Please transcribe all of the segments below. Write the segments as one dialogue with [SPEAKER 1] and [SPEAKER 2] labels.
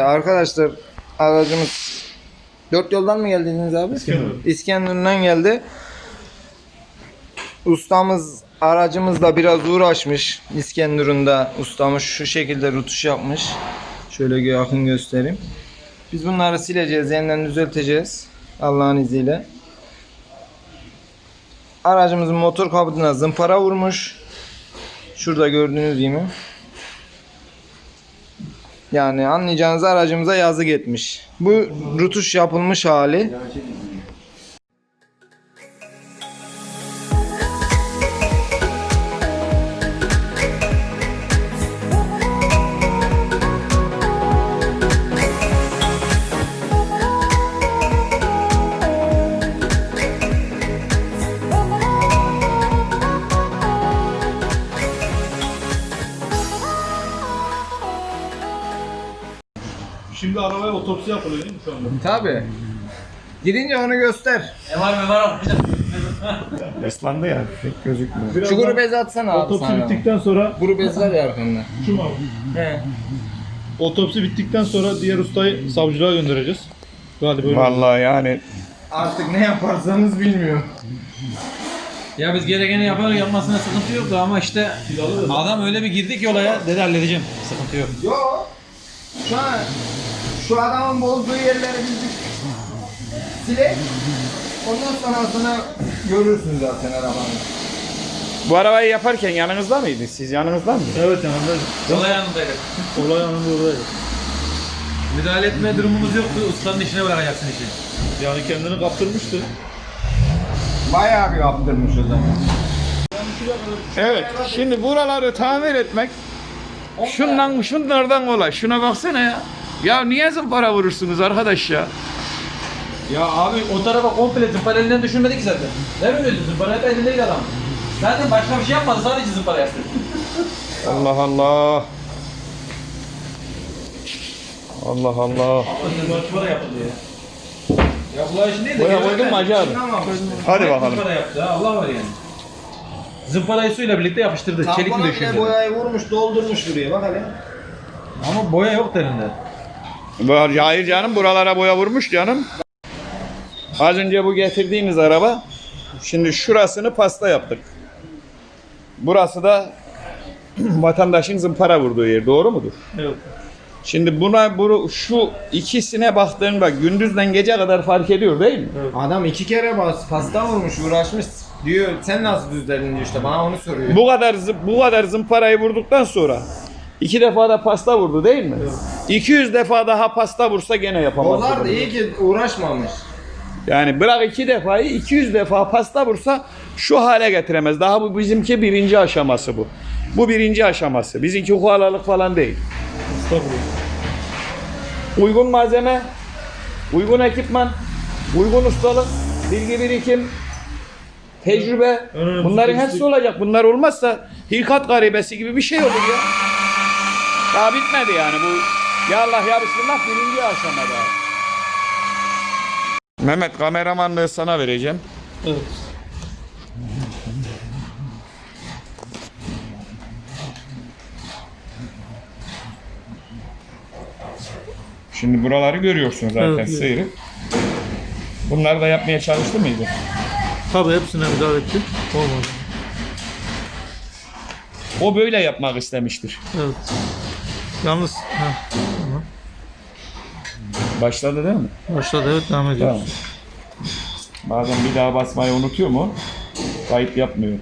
[SPEAKER 1] Arkadaşlar aracımız dört yoldan mı geldiniz abi?
[SPEAKER 2] İskenderun.
[SPEAKER 1] İskenderun'dan geldi. Ustamız aracımızla biraz uğraşmış. İskenderun'da ustamız şu şekilde rutuş yapmış. Şöyle yakın göstereyim. Biz bunları sileceğiz, yeniden düzelteceğiz. Allah'ın izniyle. Aracımızın motor kabutuna zımpara vurmuş. Şurada gördüğünüz gibi. Yani anlayacağınız aracımıza yazık etmiş. Bu rutuş yapılmış hali.
[SPEAKER 2] Otopsi yapılıyor değil mi şu anda?
[SPEAKER 1] Tabi. Gidince onu göster.
[SPEAKER 3] Islandı ya pek gözükmüyor.
[SPEAKER 1] Şu
[SPEAKER 2] Birazdan
[SPEAKER 1] grubu bezi atsana abi
[SPEAKER 2] otopsi
[SPEAKER 1] sana.
[SPEAKER 2] bittikten sonra
[SPEAKER 1] Grubu bezi var ya arkanda.
[SPEAKER 2] şu mu abi?
[SPEAKER 1] He.
[SPEAKER 2] Otopsi bittikten sonra diğer ustayı savcılığa göndereceğiz. Galiba böyle.
[SPEAKER 3] Vallahi yani
[SPEAKER 1] Artık ne yaparsanız bilmiyorum.
[SPEAKER 4] Ya biz gerekeni yaparız yapmasına sıkıntı yoktu ama işte adam öyle bir girdik ki olaya dedi halledeceğim. Sıkıntı yok.
[SPEAKER 1] Yo. Şu an şu adamın bozduğu yerleri biz silek. Ondan sonra sonra görürsün zaten arabanı.
[SPEAKER 3] bu arabayı yaparken yanınızda mıydı? Siz yanınızda mı?
[SPEAKER 2] Evet yanındayız.
[SPEAKER 4] Olay anındaydık.
[SPEAKER 2] Olay anında oradayız.
[SPEAKER 4] Müdahale etme durumumuz yoktu. Ustanın işine bırakacaksın işi.
[SPEAKER 2] Yani kendini kaptırmıştı.
[SPEAKER 1] Bayağı bir yaptırmış o zaman.
[SPEAKER 3] Evet. Şimdi buraları tamir etmek şundan şunlardan kolay. Şuna baksana ya. Ya niye zımpara vurursunuz arkadaş ya?
[SPEAKER 4] Ya abi o tarafa komple zımpara elinden düşürmedi ki zaten. Ne biliyorsun zımpara hep elindeydi adam. Zaten başka bir şey yapmadı sadece zımpara yaptı.
[SPEAKER 3] Allah Allah. Allah Allah.
[SPEAKER 4] Zımpara yaptı ya. Ya bu değil de.
[SPEAKER 3] Boya koydun mu Hacı abi? Hadi bakalım.
[SPEAKER 4] Zımpara yaptı ha Allah var yani. Zımparayı suyla birlikte yapıştırdı. Çelik mi
[SPEAKER 1] Tampona bile
[SPEAKER 4] döşüyordu?
[SPEAKER 1] boyayı vurmuş, doldurmuş buraya. Bak hele.
[SPEAKER 4] Ama boya yok derinde.
[SPEAKER 3] Bu- Hayır canım buralara boya vurmuş canım. Az önce bu getirdiğiniz araba şimdi şurasını pasta yaptık. Burası da vatandaşın zımpara vurduğu yer. Doğru mudur?
[SPEAKER 2] Evet.
[SPEAKER 3] Şimdi buna bu şu ikisine baktığında gündüzden gece kadar fark ediyor değil mi?
[SPEAKER 1] Adam iki kere bas, pasta vurmuş, uğraşmış. Diyor sen nasıl düzledin diyor işte bana onu soruyor.
[SPEAKER 3] Bu kadar bu kadar zımparayı vurduktan sonra iki defa da pasta vurdu değil mi? 200 defa daha pasta vursa gene yapamaz.
[SPEAKER 1] Onlar da iyi ki uğraşmamış.
[SPEAKER 3] Yani bırak iki defayı 200 defa pasta vursa şu hale getiremez. Daha bu bizimki birinci aşaması bu. Bu birinci aşaması. Bizimki hualalık falan değil. Uygun malzeme, uygun ekipman, uygun ustalık, bilgi birikim, tecrübe. Bunların hepsi olacak. Bunlar olmazsa hilkat garibesi gibi bir şey olur ya. Daha bitmedi yani bu. Ya Allah ya Bismillah birinci aşamada. Mehmet kameramanlığı sana vereceğim.
[SPEAKER 2] Evet.
[SPEAKER 3] Şimdi buraları görüyorsun zaten
[SPEAKER 2] Evet,
[SPEAKER 3] sıyırıp. Bunları da yapmaya çalıştı mıydı?
[SPEAKER 2] Tabii hepsine müdahale ettik. Olmadı.
[SPEAKER 3] O böyle yapmak istemiştir.
[SPEAKER 2] Evet. Yalnız tamam.
[SPEAKER 3] Başladı değil mi?
[SPEAKER 2] başladı evet devam ediyoruz.
[SPEAKER 3] Tamam. Bazen bir daha basmayı unutuyor mu? Kayıt yapmıyor.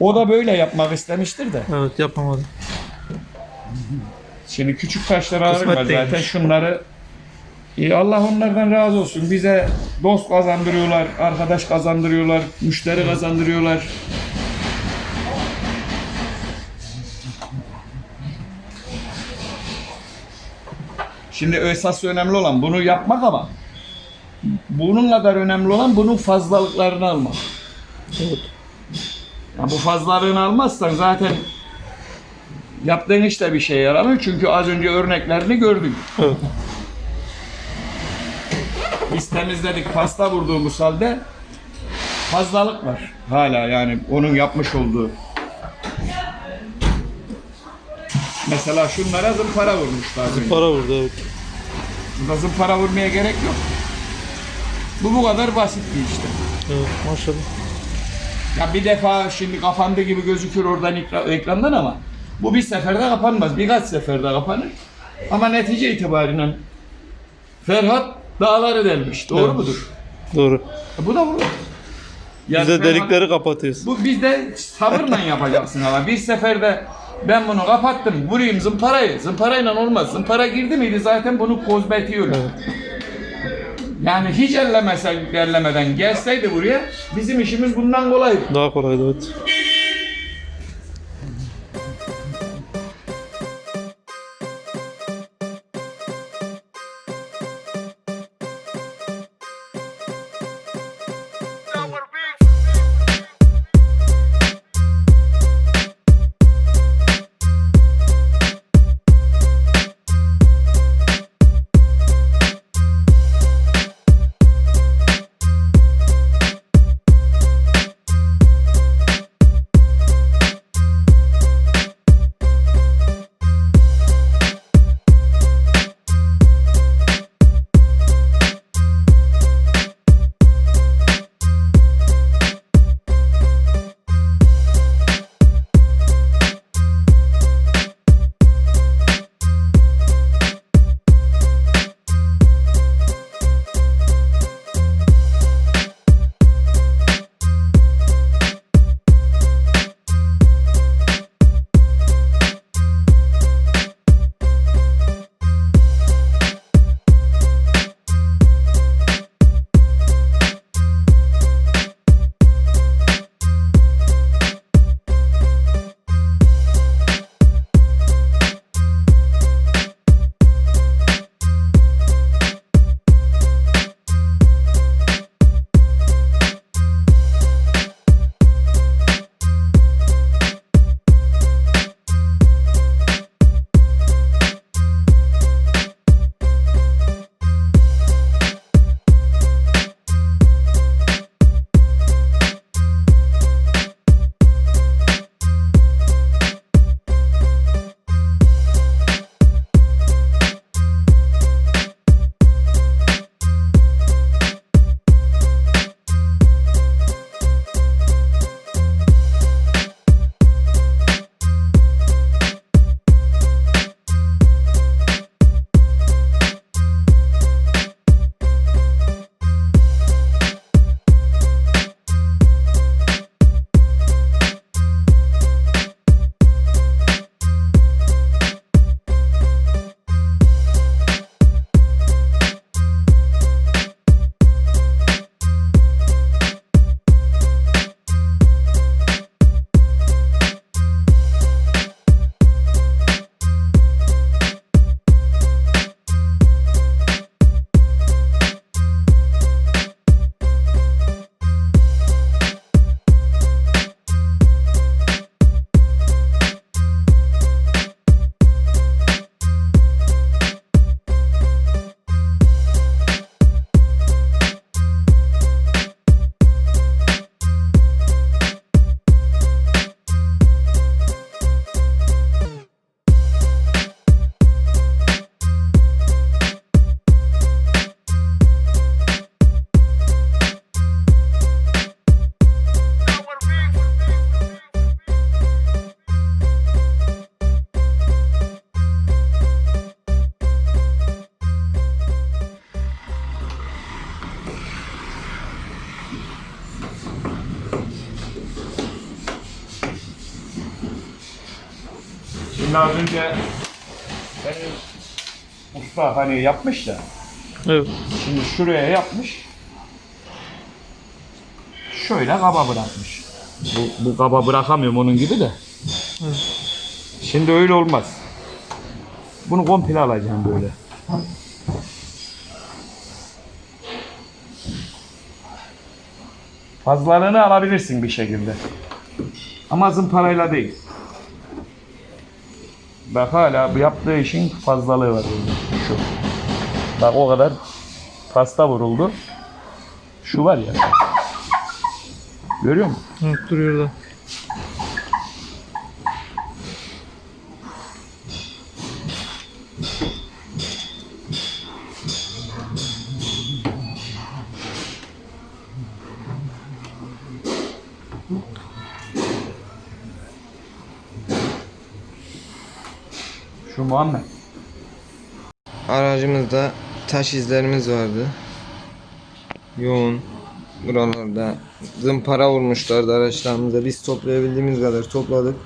[SPEAKER 3] O da böyle yapmak istemiştir de.
[SPEAKER 2] Evet yapamadım.
[SPEAKER 3] Şimdi küçük taşları
[SPEAKER 2] Kısmet
[SPEAKER 3] zaten şunları. İyi Allah onlardan razı olsun. Bize dost kazandırıyorlar, arkadaş kazandırıyorlar, müşteri kazandırıyorlar. Şimdi esas önemli olan bunu yapmak ama bununla da önemli olan bunun fazlalıklarını almak.
[SPEAKER 2] Evet.
[SPEAKER 3] Ya bu fazlalığını almazsan zaten yaptığın işte bir şey yaramıyor. Çünkü az önce örneklerini gördük.
[SPEAKER 2] Evet.
[SPEAKER 3] Biz temizledik pasta vurduğumuz halde fazlalık var. Hala yani onun yapmış olduğu. Mesela şunlara zımpara vurmuşlar. böyle.
[SPEAKER 2] Para vurdu evet.
[SPEAKER 3] Burada zımpara vurmaya gerek yok. Bu bu kadar basit bir işte.
[SPEAKER 2] Evet maşallah.
[SPEAKER 3] Ya bir defa şimdi kapandı gibi gözükür oradan ekra- ekrandan ama bu bir seferde kapanmaz. Birkaç seferde kapanır. Ama netice itibariyle Ferhat dağları delmiş. Doğru
[SPEAKER 2] Evet.
[SPEAKER 3] mudur?
[SPEAKER 2] Doğru.
[SPEAKER 3] E Bu da bu. Yani
[SPEAKER 2] Biz de
[SPEAKER 3] Ferhat-
[SPEAKER 2] delikleri kapatıyoruz.
[SPEAKER 3] Bu bizde sabırla yapacaksın ama bir seferde ben bunu kapattım vurayım zımparayı. Zımparayla olmaz. Zımpara girdi miydi zaten bunu kozmetiyor. Yani hiç ellemesen, ellemeden gelseydi buraya bizim işimiz bundan kolaydı.
[SPEAKER 2] Daha kolaydı evet.
[SPEAKER 3] Şimdi az önce usta hani yapmış da
[SPEAKER 2] Evet.
[SPEAKER 3] şimdi şuraya yapmış. Şöyle kaba bırakmış. Bu, bu kaba bırakamıyorum onun gibi de. Şimdi öyle olmaz. Bunu komple alacağım böyle. Fazlalığını alabilirsin bir şekilde. Ama zımparayla değil. Bak hala yaptığı işin fazlalığı var. Şu. Bak o kadar pasta vuruldu. Şu var ya. Görüyor musun?
[SPEAKER 2] Evet duruyor da.
[SPEAKER 4] Şu Muhammed.
[SPEAKER 1] Aracımızda taş izlerimiz vardı. Yoğun. Buralarda zımpara vurmuşlardı araçlarımıza. Biz toplayabildiğimiz kadar topladık.